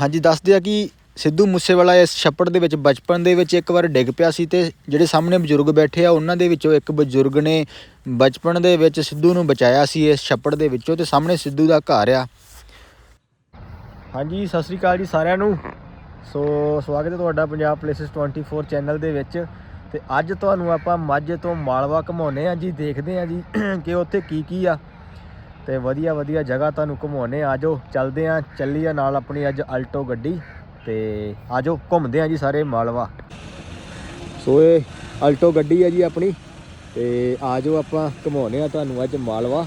ਹਾਂਜੀ, ਦੱਸਦੇ ਆ ਕਿ ਸਿੱਧੂ ਮੂਸੇਵਾਲਾ ਇਸ ਛੱਪੜ ਦੇ ਵਿੱਚ ਬਚਪਨ ਦੇ ਵਿੱਚ ਇੱਕ ਵਾਰ ਡਿੱਗ ਪਿਆ ਸੀ ਤੇ ਜਿਹੜੇ ਸਾਹਮਣੇ ਬਜ਼ੁਰਗ ਬੈਠੇ ਆ, ਉਹਨਾਂ ਦੇ ਵਿੱਚੋਂ ਇੱਕ ਬਜ਼ੁਰਗ ਨੇ ਬਚਪਨ ਦੇ ਵਿੱਚ ਸਿੱਧੂ ਨੂੰ ਬਚਾਇਆ ਸੀ ਇਸ ਛੱਪੜ ਦੇ ਵਿੱਚੋਂ ਤੇ ਸਾਹਮਣੇ ਸਿੱਧੂ ਦਾ ਘਰ ਆ। ਹਾਂਜੀ, ਸਤਿ ਸ੍ਰੀ ਅਕਾਲ ਜੀ ਸਾਰਿਆਂ ਨੂੰ। ਸੋ, ਸਵਾਗਤ ਹੈ ਤੁਹਾਡਾ ਪੰਜਾਬ ਪਲੇਸਿਸ 24 ਚੈਨਲ ਦੇ ਵਿੱਚ ਤੇ ਅੱਜ ਤੁਹਾਨੂੰ ਆਪਾਂ ਮਾਝੇ ਤੋਂ ਮਾਲਵਾ ਘਮਾਉਨੇ ਆ ਜੀ, ਦੇਖਦੇ ਆ ਜੀ ਕਿ ਉੱਥੇ ਕੀ ਕੀ ਆ। ਤੇ ਵਧੀਆ ਵਧੀਆ ਜਗ੍ਹਾ ਤੁਹਾਨੂੰ ਘਮਾਉਨੇ ਆ ਆਜੋ, ਚੱਲਦੇ ਆ ਚੱਲੀ ਆ ਨਾਲ ਆਪਣੀ ਅੱਜ ਅਲਟੋ ਗੱਡੀ ਤੇ ਆਜੋ, ਘੁੰਮਦੇ ਆ ਜੀ ਸਾਰੇ ਮਾਲਵਾ। ਸੋ ਇਹ ਅਲਟੋ ਗੱਡੀ ਹੈ ਜੀ ਆਪਣੀ ਤੇ ਆਜੋ ਆਪਾਂ ਘਮਾਉਨੇ ਆ ਤੁਹਾਨੂੰ ਅੱਜ ਮਾਲਵਾ।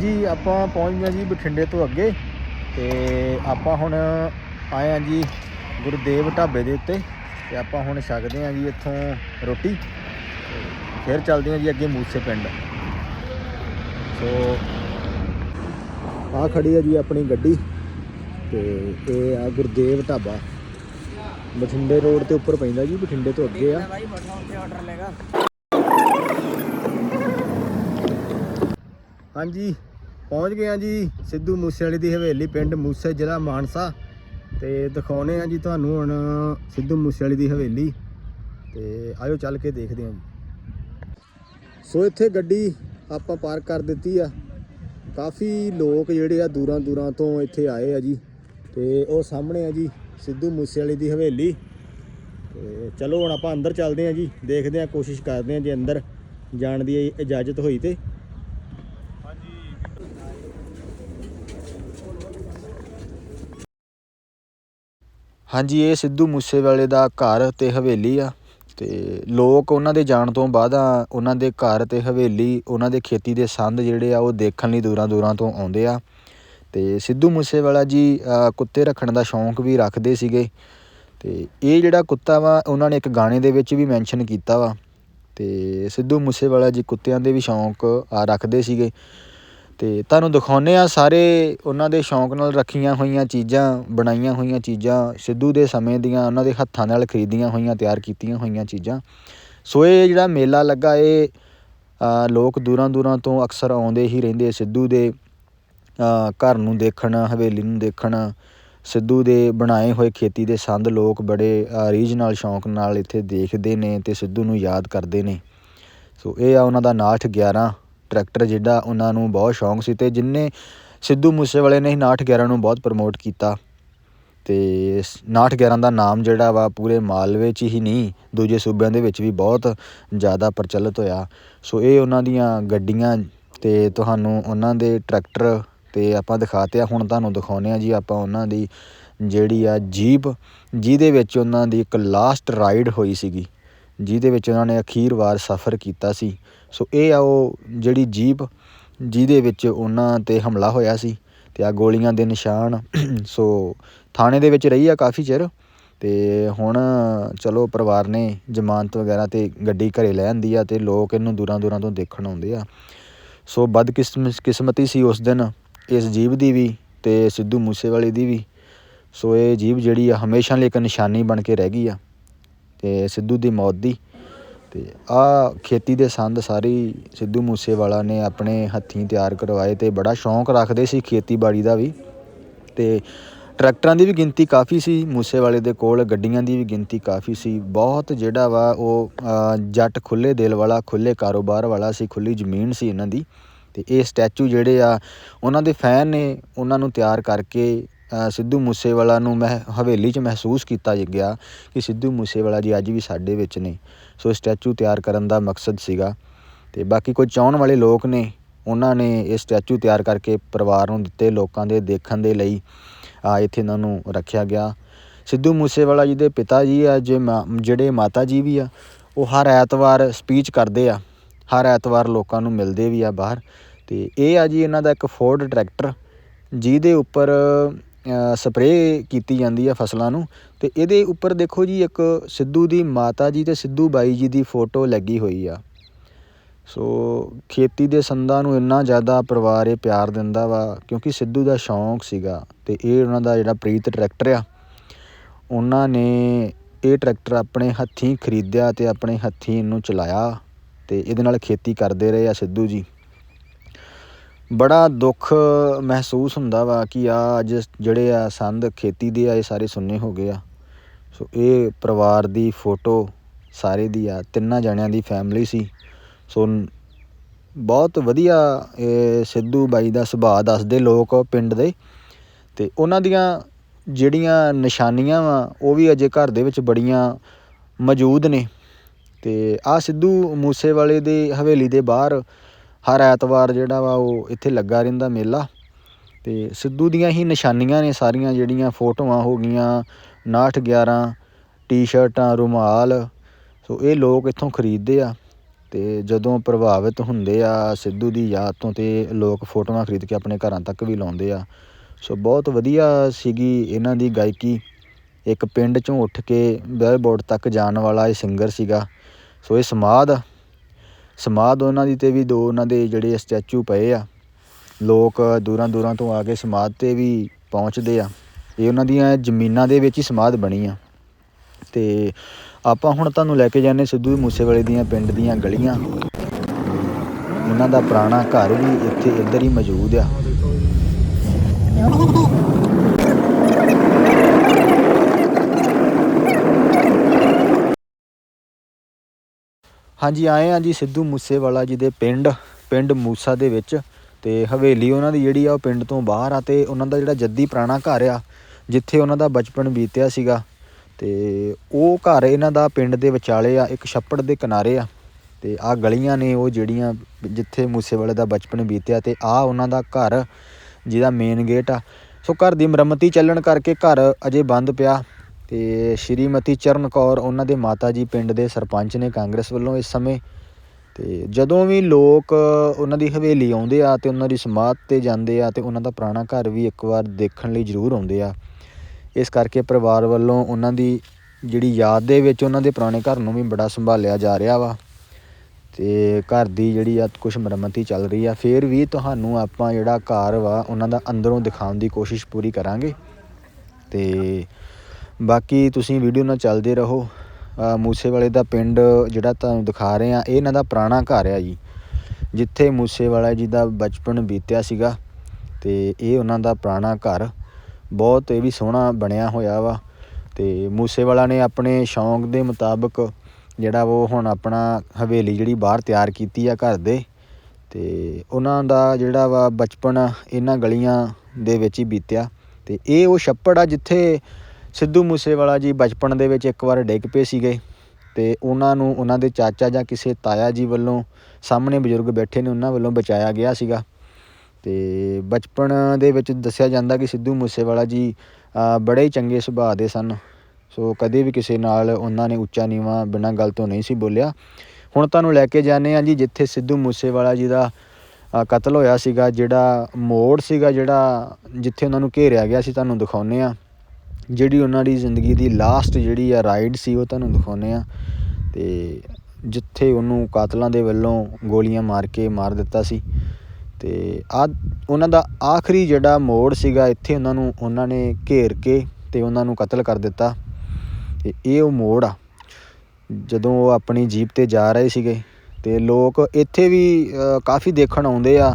ਜੀ ਆਪਾਂ ਪਹੁੰਚ ਗਏ ਜੀ ਬਠਿੰਡੇ ਤੋਂ ਅੱਗੇ ਤੇ ਆਪਾਂ ਹੁਣ ਆਏ ਆ ਜੀ ਗੁਰਦੇਵ ਢਾਬੇ ਦੇ ਉੱਤੇ ਤੇ ਆਪਾਂ ਹੁਣ ਛਕਦੇ ਆ ਜੀ ਇੱਥੋਂ ਰੋਟੀ ਫਿਰ ਚੱਲਦੇ ਆ ਜੀ ਅੱਗੇ ਮੂਸੇ ਪਿੰਡ। ਸੋ ਆ ਖੜੀ ਆ ਜੀ ਆਪਣੀ ਗੱਡੀ ਤੇ ਇਹ ਆ ਗੁਰਦੇਵ ਢਾਬਾ। ਬਠਿੰਡੇ ਰੋਡ ਤੇ ਉੱਪਰ ਪੈਂਦਾ ਜੀ, ਬਠਿੰਡੇ ਤੋਂ ਅੱਗੇ ਆ। ਹਾਂਜੀ। ਪਹੁੰਚ ਗਏ ਆ ਜੀ ਸਿੱਧੂ ਮੂਸੇਵਾਲੇ ਦੀ ਹਵੇਲੀ ਪਿੰਡ ਮੂਸੇ ਜ਼ਿਲ੍ਹਾ ਮਾਨਸਾ। ਤੇ ਦਿਖਾਉਨੇ ਆ ਜੀ ਤੁਹਾਨੂੰ ਹੁਣ ਸਿੱਧੂ ਮੂਸੇਵਾਲੇ ਦੀ ਹਵੇਲੀ। ਤੇ ਆਇਓ ਚੱਲ ਕੇ ਦੇਖਦੇ ਆ ਜੀ। ਸੋ ਇੱਥੇ ਗੱਡੀ ਆਪਾਂ ਪਾਰਕ ਕਰ ਦਿੱਤੀ ਆ। ਕਾਫੀ ਲੋਕ ਜਿਹੜੇ ਆ ਦੂਰਾਂ ਦੂਰਾਂ ਤੋਂ ਇੱਥੇ ਆਏ ਆ ਜੀ। ਤੇ ਉਹ ਸਾਹਮਣੇ ਆ ਜੀ ਸਿੱਧੂ ਮੂਸੇਵਾਲੇ ਦੀ ਹਵੇਲੀ। ਤੇ ਚਲੋ ਹੁਣ ਆਪਾਂ ਅੰਦਰ ਚੱਲਦੇ ਆ ਜੀ। ਦੇਖਦੇ ਆ ਕੋਸ਼ਿਸ਼ ਕਰਦੇ ਆ ਜੇ ਅੰਦਰ ਜਾਣ ਦੀ ਇਜਾਜ਼ਤ ਹੋਈ ਤੇ। ਹਾਂਜੀ, ਇਹ ਸਿੱਧੂ ਮੂਸੇਵਾਲੇ ਦਾ ਘਰ ਅਤੇ ਹਵੇਲੀ ਆ ਅਤੇ ਲੋਕ ਉਹਨਾਂ ਦੇ ਜਾਣ ਤੋਂ ਬਾਅਦ ਉਹਨਾਂ ਦੇ ਘਰ ਅਤੇ ਹਵੇਲੀ, ਉਹਨਾਂ ਦੇ ਖੇਤੀ ਦੇ ਸੰਦ ਜਿਹੜੇ ਆ, ਉਹ ਦੇਖਣ ਲਈ ਦੂਰਾਂ ਦੂਰਾਂ ਤੋਂ ਆਉਂਦੇ ਆ। ਅਤੇ ਸਿੱਧੂ ਮੂਸੇਵਾਲਾ ਜੀ ਕੁੱਤੇ ਰੱਖਣ ਦਾ ਸ਼ੌਂਕ ਵੀ ਰੱਖਦੇ ਸੀਗੇ। ਅਤੇ ਇਹ ਜਿਹੜਾ ਕੁੱਤਾ ਵਾ, ਉਹਨਾਂ ਨੇ ਇੱਕ ਗਾਣੇ ਦੇ ਵਿੱਚ ਵੀ ਮੈਂਸ਼ਨ ਕੀਤਾ ਵਾ। ਅਤੇ ਸਿੱਧੂ ਮੂਸੇਵਾਲਾ ਜੀ ਕੁੱਤਿਆਂ ਦੇ ਵੀ ਸ਼ੌਂਕ ਰੱਖਦੇ ਸੀਗੇ। ਅਤੇ ਤੁਹਾਨੂੰ ਦਿਖਾਉਂਦੇ ਹਾਂ ਸਾਰੇ ਉਹਨਾਂ ਦੇ ਸ਼ੌਂਕ ਨਾਲ ਰੱਖੀਆਂ ਹੋਈਆਂ ਚੀਜ਼ਾਂ, ਬਣਾਈਆਂ ਹੋਈਆਂ ਚੀਜ਼ਾਂ, ਸਿੱਧੂ ਦੇ ਸਮੇਂ ਦੀਆਂ ਉਹਨਾਂ ਦੇ ਹੱਥਾਂ ਨਾਲ ਖਰੀਦੀਆਂ ਹੋਈਆਂ, ਤਿਆਰ ਕੀਤੀਆਂ ਹੋਈਆਂ ਚੀਜ਼ਾਂ। ਸੋ ਇਹ ਜਿਹੜਾ ਮੇਲਾ ਲੱਗਾ, ਇਹ ਲੋਕ ਦੂਰਾਂ ਦੂਰਾਂ ਤੋਂ ਅਕਸਰ ਆਉਂਦੇ ਹੀ ਰਹਿੰਦੇ ਸਿੱਧੂ ਦੇ ਘਰ ਨੂੰ ਦੇਖਣ, ਹਵੇਲੀ ਨੂੰ ਦੇਖਣ, ਸਿੱਧੂ ਦੇ ਬਣਾਏ ਹੋਏ ਖੇਤੀ ਦੇ ਸੰਦ ਲੋਕ ਬੜੇ ਰੀਝ ਨਾਲ, ਸ਼ੌਂਕ ਨਾਲ ਇੱਥੇ ਦੇਖਦੇ ਨੇ ਅਤੇ ਸਿੱਧੂ ਨੂੰ ਯਾਦ ਕਰਦੇ ਨੇ। ਸੋ ਇਹ ਆ ਉਹਨਾਂ ਦਾ 6911 ਟਰੈਕਟਰ ਜਿਹੜਾ ਉਹਨਾਂ ਨੂੰ ਬਹੁਤ ਸ਼ੌਂਕ ਸੀ ਅਤੇ ਜਿਨਨੇ ਸਿੱਧੂ ਮੂਸੇਵਾਲੇ ਨੇ 6911 ਨੂੰ ਬਹੁਤ ਪ੍ਰਮੋਟ ਕੀਤਾ। ਤੇ 6911 ਦਾ ਨਾਮ ਜਿਹੜਾ ਵਾ ਪੂਰੇ ਮਾਲਵੇ 'ਚ ਹੀ ਨਹੀਂ, ਦੂਜੇ ਸੂਬਿਆਂ ਦੇ ਵਿੱਚ ਵੀ ਬਹੁਤ ਜ਼ਿਆਦਾ ਪ੍ਰਚਲਿਤ ਹੋਇਆ। ਸੋ ਇਹ ਉਹਨਾਂ ਦੀਆਂ ਗੱਡੀਆਂ ਅਤੇ ਤੁਹਾਨੂੰ ਉਹਨਾਂ ਦੇ ਟਰੈਕਟਰ ਤੇ ਆਪਾਂ ਦਿਖਾਤੇ ਆ, ਹੁਣ ਤੁਹਾਨੂੰ ਦਿਖਾਉਂਦੇ ਹਾਂ ਜੀ ਆਪਾਂ ਉਹਨਾਂ ਦੀ ਜਿਹੜੀ ਆ ਜੀਪ, ਜਿਹਦੇ ਵਿੱਚ ਉਹਨਾਂ ਦੀ ਇੱਕ ਲਾਸਟ ਰਾਈਡ ਹੋਈ ਸੀਗੀ, ਜਿਹਦੇ ਵਿੱਚ ਉਹਨਾਂ ਨੇ ਅਖੀਰ ਵਾਰ ਸਫ਼ਰ ਕੀਤਾ ਸੀ। ਸੋ ਇਹ ਆ ਉਹ ਜਿਹੜੀ ਜੀਪ ਜਿਹਦੇ ਵਿੱਚ ਉਹਨਾਂ ਤੇ ਹਮਲਾ ਹੋਇਆ ਸੀ ਅਤੇ ਆਹ ਗੋਲੀਆਂ ਦੇ ਨਿਸ਼ਾਨ। ਸੋ ਥਾਣੇ ਦੇ ਵਿੱਚ ਰਹੀ ਆ ਕਾਫੀ ਚਿਰ ਅਤੇ ਹੁਣ ਚਲੋ ਪਰਿਵਾਰ ਨੇ ਜ਼ਮਾਨਤ ਵਗੈਰਾ ਤੇ ਗੱਡੀ ਘਰ ਲੈ ਆਂਦੀ ਆ ਅਤੇ ਲੋਕ ਇਹਨੂੰ ਦੂਰਾਂ ਦੂਰਾਂ ਤੋਂ ਦੇਖਣ ਆਉਂਦੇ ਆ। ਸੋ ਬਦਕਿਸਮ ਕਿਸਮਤੀ ਸੀ ਉਸ ਦਿਨ ਇਸ ਜੀਭ ਦੀ ਵੀ ਅਤੇ ਸਿੱਧੂ ਮੂਸੇਵਾਲੇ ਦੀ ਵੀ। ਸੋ ਇਹ ਜੀਭ ਜਿਹੜੀ ਆ ਹਮੇਸ਼ਾ ਲਈ ਇੱਕ ਨਿਸ਼ਾਨੀ ਬਣ ਕੇ ਰਹਿ ਗਈ ਆ ਅਤੇ ਸਿੱਧੂ ਦੀ ਮੌਤ ਦੀ ਤੇ ਆ ਖੇਤੀ ਦੇ ਸੰਦ ਸਾਰੀ ਸਿੱਧੂ ਮੂਸੇਵਾਲਾ ਨੇ ਆਪਣੇ ਹੱਥੀਂ ਤਿਆਰ ਕਰਵਾਏ ਅਤੇ ਬੜਾ ਸ਼ੌਂਕ ਰੱਖਦੇ ਸੀ ਖੇਤੀਬਾੜੀ ਦਾ ਵੀ। ਅਤੇ ਟਰੈਕਟਰਾਂ ਦੀ ਵੀ ਗਿਣਤੀ ਕਾਫੀ ਸੀ, ਮੂਸੇਵਾਲੇ ਦੇ ਕੋਲ ਗੱਡੀਆਂ ਦੀ ਵੀ ਗਿਣਤੀ ਕਾਫੀ ਸੀ। ਬਹੁਤ ਜਿਹੜਾ ਵਾ ਉਹ ਜੱਟ ਖੁੱਲੇ ਦਿਲ ਵਾਲਾ ਖੁੱਲੇ ਕਾਰੋਬਾਰ ਵਾਲਾ ਸੀ ਖੁੱਲੀ ਜ਼ਮੀਨ ਸੀ ਇਹਨਾਂ ਦੀ। ਤੇ ਇਹ ਸਟੈਚੂ ਜਿਹੜੇ ਆ, ਉਹਨਾਂ ਦੇ ਫੈਨ ਨੇ ਉਹਨਾਂ ਨੂੰ ਤਿਆਰ ਕਰਕੇ ਸਿੱਧੂ ਮੂਸੇਵਾਲਾ ਨੂੰ ਮੈਂ ਹਵੇਲੀ 'ਚ ਮਹਿਸੂਸ ਕੀਤਾ ਗਿਆ ਕਿ ਸਿੱਧੂ ਮੂਸੇਵਾਲਾ ਜੀ ਅੱਜ ਵੀ ਸਾਡੇ ਵਿੱਚ ਨੇ। ਸੋ ਸਟੈਚੂ ਤਿਆਰ ਕਰਨ ਦਾ ਮਕਸਦ ਸੀਗਾ। ਤੇ ਬਾਕੀ ਕੋਈ ਚਾਹਣ ਵਾਲੇ ਲੋਕ ਨੇ, ਉਹਨਾਂ ਨੇ ਇਹ ਸਟੈਚੂ ਤਿਆਰ ਕਰਕੇ ਪਰਿਵਾਰ ਨੂੰ ਦਿੱਤੇ, ਲੋਕਾਂ ਦੇ ਦੇਖਣ ਦੇ ਲਈ, ਆ ਇੱਥੇ ਇਹਨਾਂ ਨੂੰ ਰੱਖਿਆ ਗਿਆ। ਸਿੱਧੂ ਮੂਸੇਵਾਲਾ ਜੀ ਦੇ ਪਿਤਾ ਜੀ ਆ, ਜੇ ਮਾ- ਜਿਹੜੇ ਮਾਤਾ ਜੀ ਵੀ ਆ, ਉਹ ਹਰ ਐਤਵਾਰ ਸਪੀਚ ਕਰਦੇ ਆ। ਹਰ ਐਤਵਾਰ ਲੋਕਾਂ ਨੂੰ ਮਿਲਦੇ ਵੀ ਆ ਬਾਹਰ। ਤੇ ਇਹ ਆ ਜੀ ਇਹਨਾਂ ਦਾ ਇੱਕ ਫੋਰਡ ਟਰੈਕਟਰ ਜਿਹਦੇ ਉੱਪਰ ਸਪਰੇਅ ਕੀਤੀ ਜਾਂਦੀ ਆ ਫਸਲਾਂ ਨੂੰ। ਤੇ ਇਹਦੇ ਉੱਪਰ ਦੇਖੋ ਜੀ, ਇੱਕ ਸਿੱਧੂ ਦੀ ਮਾਤਾ ਜੀ ਤੇ ਸਿੱਧੂ ਬਾਈ ਜੀ ਦੀ ਫੋਟੋ ਲੱਗੀ ਹੋਈ ਆ। ਸੋ ਖੇਤੀ ਦੇ ਸੰਦਾਂ ਨੂੰ ਇੰਨਾ ਜ਼ਿਆਦਾ ਪਰਿਵਾਰ ਇਹ ਪਿਆਰ ਦਿੰਦਾ ਵਾ, ਕਿਉਂਕਿ ਸਿੱਧੂ ਦਾ ਸ਼ੌਂਕ ਸੀਗਾ ਤੇ ਇਹ ਉਹਨਾਂ ਦਾ ਜਿਹੜਾ ਪ੍ਰੀਤ ਟਰੈਕਟਰ ਆ, ਉਹਨਾਂ ਨੇ ਇਹ ਟਰੈਕਟਰ ਆਪਣੇ ਹੱਥੀਂ ਖਰੀਦਿਆ ਤੇ ਆਪਣੇ ਹੱਥੀਂ ਇਹਨੂੰ ਚਲਾਇਆ ਤੇ ਇਹਦੇ ਨਾਲ ਖੇਤੀ ਕਰਦੇ ਰਹੇ ਆ ਸਿੱਧੂ ਜੀ। ਬੜਾ ਦੁੱਖ ਮਹਿਸੂਸ ਹੁੰਦਾ ਵਾ ਕਿ ਆ ਅੱਜ ਜਿਹੜੇ ਆ ਸੰਦ ਖੇਤੀ ਦੇ ਆ, ਇਹ ਸਾਰੇ ਸੁੰਨੇ ਹੋ ਗਏ ਆ। ਸੋ ਇਹ ਪਰਿਵਾਰ ਦੀ ਫੋਟੋ ਸਾਰੇ ਦੀ ਆ, ਤਿੰਨਾਂ ਜਣਿਆਂ ਦੀ ਫੈਮਿਲੀ ਸੀ। ਸੋ ਬਹੁਤ ਵਧੀਆ ਇਹ ਸਿੱਧੂ ਬਾਈ ਦਾ ਸੁਭਾਅ ਦੱਸਦੇ ਲੋਕ ਪਿੰਡ ਦੇ। ਤੇ ਉਹਨਾਂ ਦੀਆਂ ਜਿਹੜੀਆਂ ਨਿਸ਼ਾਨੀਆਂ ਵਾ, ਉਹ ਵੀ ਅਜੇ ਘਰ ਦੇ ਵਿੱਚ ਬੜੀਆਂ ਮੌਜੂਦ ਨੇ। ਤੇ ਆ ਸਿੱਧੂ ਮੂਸੇਵਾਲੇ ਦੇ ਹਵੇਲੀ ਦੇ ਬਾਹਰ ਹਰ ਐਤਵਾਰ ਜਿਹੜਾ ਵਾ ਉਹ ਇੱਥੇ ਲੱਗਾ ਰਹਿੰਦਾ ਮੇਲਾ। ਤੇ ਸਿੱਧੂ ਦੀਆਂ ਹੀ ਨਿਸ਼ਾਨੀਆਂ ਨੇ ਸਾਰੀਆਂ ਜਿਹੜੀਆਂ ਫੋਟੋਆਂ ਹੋ ਗਈਆਂ 69 11 ਟੀ-ਸ਼ਰਟਾਂ, ਰੁਮਾਲ। ਸੋ ਇਹ ਲੋਕ ਇੱਥੋਂ ਖਰੀਦਦੇ ਆ ਤੇ ਜਦੋਂ ਪ੍ਰਭਾਵਿਤ ਹੁੰਦੇ ਆ ਸਿੱਧੂ ਦੀ ਯਾਦ ਤੋਂ ਤੇ ਲੋਕ ਫੋਟੋਆਂ ਖਰੀਦ ਕੇ ਆਪਣੇ ਘਰਾਂ ਤੱਕ ਵੀ ਲਾਉਂਦੇ ਆ। ਸੋ ਬਹੁਤ ਵਧੀਆ ਸੀਗੀ ਇਹਨਾਂ ਦੀ ਗਾਇਕੀ। ਇੱਕ ਪਿੰਡ ਚੋਂ ਉੱਠ ਕੇ ਬਿਲਬੋਰਡ ਤੱਕ ਜਾਣ ਵਾਲਾ ਇਹ ਸਿੰਗਰ ਸੀਗਾ। ਸੋ ਇਹ ਸਮਾਧ ਸਮਾਧ ਉਹਨਾਂ ਦੀ ਤੇ ਵੀ ਦੋ ਉਹਨਾਂ ਦੇ ਜਿਹੜੇ ਸਟੈਚੂ ਪਏ ਆ। ਲੋਕ ਦੂਰਾਂ ਦੂਰਾਂ ਤੋਂ ਆ ਕੇ ਸਮਾਧ ਤੇ ਵੀ ਪਹੁੰਚਦੇ ਆ। ਇਹ ਉਹਨਾਂ ਦੀਆਂ ਜ਼ਮੀਨਾਂ ਦੇ ਵਿੱਚ ਹੀ ਸਮਾਧ ਬਣੀ ਆ। ਅਤੇ ਆਪਾਂ ਹੁਣ ਤੁਹਾਨੂੰ ਲੈ ਕੇ ਜਾਂਦੇ ਸਿੱਧੂ ਮੂਸੇਵਾਲੇ ਦੀਆਂ ਪਿੰਡ ਦੀਆਂ ਗਲੀਆਂ। ਉਹਨਾਂ ਦਾ ਪੁਰਾਣਾ ਘਰ ਵੀ ਇੱਥੇ ਇੱਧਰ ਹੀ ਮੌਜੂਦ ਆ। ਹਾਂਜੀ, ਆਏ ਆ ਜੀ ਸਿੱਧੂ ਮੂਸੇਵਾਲਾ ਜੀ ਦੇ ਪਿੰਡ ਪਿੰਡ ਮੂਸਾ ਦੇ ਵਿੱਚ ਤੇ ਹਵੇਲੀ ਉਹਨਾਂ ਦੀ ਜਿਹੜੀ ਆ ਉਹ ਪਿੰਡ ਤੋਂ ਬਾਹਰ ਆ ਤੇ ਉਹਨਾਂ ਦਾ ਜਿਹੜਾ ਜੱਦੀ ਪੁਰਾਣਾ ਘਰ ਆ, ਜਿੱਥੇ ਉਹਨਾਂ ਦਾ ਬਚਪਨ ਬੀਤਿਆ ਸੀਗਾ ਤੇ ਉਹ ਘਰ ਇਹਨਾਂ ਦਾ ਪਿੰਡ ਦੇ ਵਿਚਾਲੇ ਆ, ਇੱਕ ਛੱਪੜ ਦੇ ਕਿਨਾਰੇ ਆ ਤੇ ਆ ਗਲੀਆਂ ਨੇ ਉਹ ਜਿਹੜੀਆਂ ਜਿੱਥੇ ਮੂਸੇਵਾਲੇ ਦਾ ਬਚਪਨ ਬੀਤਿਆ ਤੇ ਆ ਉਹਨਾਂ ਦਾ ਘਰ, ਜਿਹਦਾ ਮੇਨ ਗੇਟ ਆ। ਸੋ ਘਰ ਦੀ ਮੁਰੰਮਤੀ ਚੱਲਣ ਕਰਕੇ ਘਰ ਅਜੇ ਬੰਦ ਪਿਆ। ਤੇ ਸ਼੍ਰੀਮਤੀ ਚਰਨ ਕੌਰ ਉਹਨਾਂ ਦੇ ਮਾਤਾ ਜੀ ਪਿੰਡ ਦੇ ਸਰਪੰਚ ਨੇ ਕਾਂਗਰਸ ਵੱਲੋਂ ਇਸ ਸਮੇਂ ਤੇ ਜਦੋਂ ਵੀ ਲੋਕ ਉਹਨਾਂ ਦੀ ਹਵੇਲੀ ਆਉਂਦੇ ਆ ਤੇ ਉਹਨਾਂ ਦੀ ਸਮਾਧ ਤੇ ਜਾਂਦੇ ਆ ਤੇ ਉਹਨਾਂ ਦਾ ਪੁਰਾਣਾ ਘਰ ਵੀ ਇੱਕ ਵਾਰ ਦੇਖਣ ਲਈ ਜ਼ਰੂਰ ਆਉਂਦੇ ਆ, ਇਸ ਕਰਕੇ ਪਰਿਵਾਰ ਵੱਲੋਂ ਉਹਨਾਂ ਦੀ ਜਿਹੜੀ ਯਾਦ ਦੇ ਵਿੱਚ ਉਹਨਾਂ ਦੇ ਪੁਰਾਣੇ ਘਰ ਨੂੰ ਵੀ ਬੜਾ ਸੰਭਾਲਿਆ ਜਾ ਰਿਹਾ ਵਾ ਤੇ ਘਰ ਦੀ ਜਿਹੜੀ ਆ ਕੁਝ ਮੁਰੰਮਤੀ ਚੱਲ ਰਹੀ ਆ, ਫੇਰ ਵੀ ਤੁਹਾਨੂੰ ਆਪਾਂ ਜਿਹੜਾ ਘਰ ਵਾ ਉਹਨਾਂ ਦਾ ਅੰਦਰੋਂ ਦਿਖਾਉਣ ਦੀ ਕੋਸ਼ਿਸ਼ ਪੂਰੀ ਕਰਾਂਗੇ ਤੇ ਬਾਕੀ ਤੁਸੀਂ ਵੀਡੀਓ ਨਾਲ ਚੱਲਦੇ ਰਹੋ। ਮੂਸੇਵਾਲੇ ਦਾ ਪਿੰਡ ਜਿਹੜਾ ਤੁਹਾਨੂੰ ਦਿਖਾ ਰਹੇ ਆ ਇਹ ਇਹਨਾਂ ਦਾ ਪੁਰਾਣਾ ਘਰ ਆ ਜੀ। ਜਿੱਥੇ ਮੂਸੇਵਾਲਾ ਜੀ ਦਾ ਬਚਪਨ ਬੀਤਿਆ ਸੀਗਾ ਤੇ ਇਹ ਉਹਨਾਂ ਦਾ ਪੁਰਾਣਾ ਘਰ। ਬਹੁਤ ਇਹ ਵੀ ਸੋਹਣਾ ਬਣਿਆ ਹੋਇਆ ਵਾ ਤੇ ਮੂਸੇਵਾਲਾ ਨੇ ਆਪਣੇ ਸ਼ੌਂਕ ਦੇ ਮੁਤਾਬਕ ਜਿਹੜਾ ਉਹ ਹੁਣ ਆਪਣਾ ਹਵੇਲੀ ਜਿਹੜੀ ਬਾਹਰ ਤਿਆਰ ਕੀਤੀ ਆ ਘਰ ਦੇ ਤੇ ਉਹਨਾਂ ਦਾ ਜਿਹੜਾ ਵਾ ਬਚਪਨ ਇਹਨਾਂ ਗਲੀਆਂ ਦੇ ਵਿੱਚ ਹੀ ਬੀਤਿਆ ਤੇ ਇਹ ਉਹ ਛੱਪੜ ਆ ਜਿੱਥੇ ਸਿੱਧੂ ਮੂਸੇਵਾਲਾ ਜੀ ਬਚਪਨ ਦੇ ਵਿੱਚ ਇੱਕ ਵਾਰ ਡਿੱਗ ਪਏ ਸੀਗੇ ਅਤੇ ਉਹਨਾਂ ਨੂੰ ਉਹਨਾਂ ਦੇ ਚਾਚਾ ਜਾਂ ਕਿਸੇ ਤਾਇਆ ਜੀ ਵੱਲੋਂ ਸਾਹਮਣੇ ਬਜ਼ੁਰਗ ਬੈਠੇ ਨੇ ਉਹਨਾਂ ਵੱਲੋਂ ਬਚਾਇਆ ਗਿਆ ਸੀਗਾ। ਅਤੇ ਬਚਪਨ ਦੇ ਵਿੱਚ ਦੱਸਿਆ ਜਾਂਦਾ ਕਿ ਸਿੱਧੂ ਮੂਸੇਵਾਲਾ ਜੀ ਬੜੇ ਹੀ ਚੰਗੇ ਸੁਭਾਅ ਦੇ ਸਨ। ਸੋ ਕਦੇ ਵੀ ਕਿਸੇ ਨਾਲ ਉਹਨਾਂ ਨੇ ਉੱਚਾ ਨੀਵਾਂ ਬਿਨਾਂ ਗੱਲ ਤੋਂ ਨਹੀਂ ਸੀ ਬੋਲਿਆ। ਹੁਣ ਤੁਹਾਨੂੰ ਲੈ ਕੇ ਜਾਂਦੇ ਹਾਂ ਜੀ, ਜਿੱਥੇ ਸਿੱਧੂ ਮੂਸੇਵਾਲਾ ਜੀ ਦਾ ਕਤਲ ਹੋਇਆ ਸੀਗਾ, ਜਿਹੜਾ ਮੋੜ ਸੀਗਾ, ਜਿਹੜਾ ਜਿੱਥੇ ਉਹਨਾਂ ਨੂੰ ਘੇਰਿਆ ਗਿਆ ਸੀ, ਤੁਹਾਨੂੰ ਦਿਖਾਉਂਦੇ ਆ ਜਿਹੜੀ ਉਹਨਾਂ ਦੀ ਜ਼ਿੰਦਗੀ ਦੀ ਲਾਸਟ ਜਿਹੜੀ ਆ ਰਾਈਡ ਸੀ ਉਹ ਤੁਹਾਨੂੰ ਦਿਖਾਉਂਦੇ ਹਾਂ। ਅਤੇ ਜਿੱਥੇ ਉਹਨੂੰ ਕਾਤਲਾਂ ਦੇ ਵੱਲੋਂ ਗੋਲੀਆਂ ਮਾਰ ਕੇ ਮਾਰ ਦਿੱਤਾ ਸੀ। ਅਤੇ ਆ ਉਹਨਾਂ ਦਾ ਆਖਰੀ ਜਿਹੜਾ ਮੋੜ ਸੀਗਾ, ਇੱਥੇ ਉਹਨਾਂ ਨੂੰ ਉਹਨਾਂ ਨੇ ਘੇਰ ਕੇ ਅਤੇ ਉਹਨਾਂ ਨੂੰ ਕਤਲ ਕਰ ਦਿੱਤਾ। ਅਤੇ ਇਹ ਉਹ ਮੋੜ ਆ, ਜਦੋਂ ਉਹ ਆਪਣੀ ਜੀਪ ਤੇ ਜਾ ਰਹੇ ਸੀਗੇ। ਅਤੇ ਲੋਕ ਇੱਥੇ ਵੀ ਕਾਫੀ ਦੇਖਣ ਆਉਂਦੇ ਆ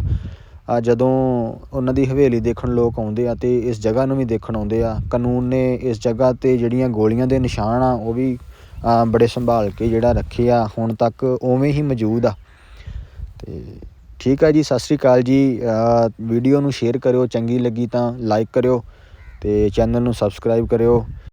ਜਦੋਂ ਉਹਨਾਂ ਦੀ ਹਵੇਲੀ ਦੇਖਣ ਲੋਕ ਆਉਂਦੇ ਆ ਅਤੇ ਇਸ ਜਗ੍ਹਾ ਨੂੰ ਵੀ ਦੇਖਣ ਆਉਂਦੇ ਆ, ਕਾਨੂੰਨ ਨੇ ਇਸ ਜਗ੍ਹਾ ਤੇ ਜਿਹੜੀਆਂ ਗੋਲੀਆਂ ਦੇ ਨਿਸ਼ਾਨ ਆ, ਉਹ ਵੀ ਬੜੇ ਸੰਭਾਲ ਕੇ ਜਿਹੜਾ ਰੱਖੇ ਆ, ਹੁਣ ਤੱਕ ਉਵੇਂ ਹੀ ਮੌਜੂਦ ਆ। ਅਤੇ ਠੀਕ ਆ ਜੀ, ਸਤਿ ਸ੍ਰੀ ਅਕਾਲ ਜੀ। ਵੀਡੀਓ ਨੂੰ ਸ਼ੇਅਰ ਕਰਿਓ, ਚੰਗੀ ਲੱਗੀ ਤਾਂ ਲਾਈਕ ਕਰਿਓ ਅਤੇ ਚੈਨਲ ਨੂੰ ਸਬਸਕ੍ਰਾਈਬ ਕਰਿਓ।